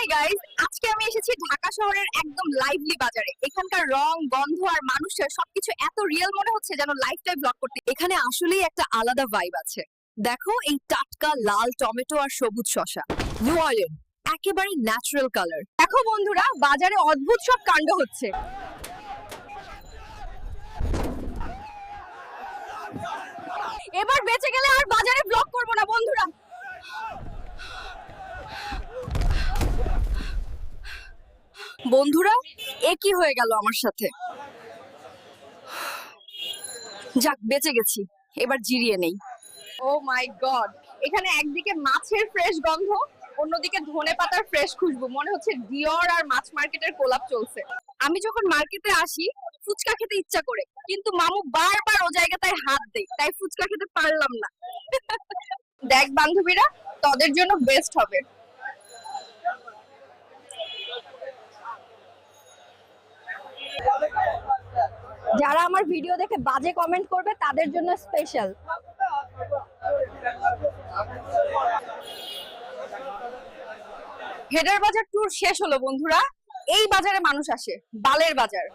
Hi guys আজকে আমি এসেছি ঢাকা শহরের একদম লাইভলি বাজারে। এখানকার রং, গন্ধ আর মানুষের সবকিছু এত রিয়েল মনে হচ্ছে যেন লাইফ টাইম ব্লগ করতে। এখানে আসলেই একটা আলাদা ভাইব আছে। দেখো, এই টাটকা লাল টমেটো আর সবুজ শসা। নিউ অয়েল একেবারে ন্যাচারাল কালার দেখো বন্ধুরা, বাজারে অদ্ভুত সব কাণ্ড হচ্ছে। এবার বেঁচে গেলে আর বাজারে ব্লগ করব না বন্ধুরা বন্ধুরা এ কি হয়ে গেল আমার সাথে। যাক, বেঁচে গেছি। এবার জিরিয়ে নেই। ও মাই গড এখানে একদিকে মাছের ফ্রেশ গন্ধ, অন্যদিকে ধনে পাতার ফ্রেশ খুশবু। মনে হচ্ছে ডিওর আর মাছ মার্কেটের কোলাপ চলছে। আমি যখন মার্কেটে আসি, ফুচকা খেতে ইচ্ছা করে। কিন্তু মামু বারবার ও জায়গাটায় হাত দেয়। তাই ফুচকা খেতে পারলাম না। দেখ বান্ধবীরা, তাদের জন্য বেস্ট হবে। যারা আমার ভিডিও দেখে বাজে কমেন্ট করবে, তাদের জন্য স্পেশাল হেডার বাজার টুর শেষ হলো, বন্ধুরা। এই বাজারে মানুষ আসে, বালের বাজার।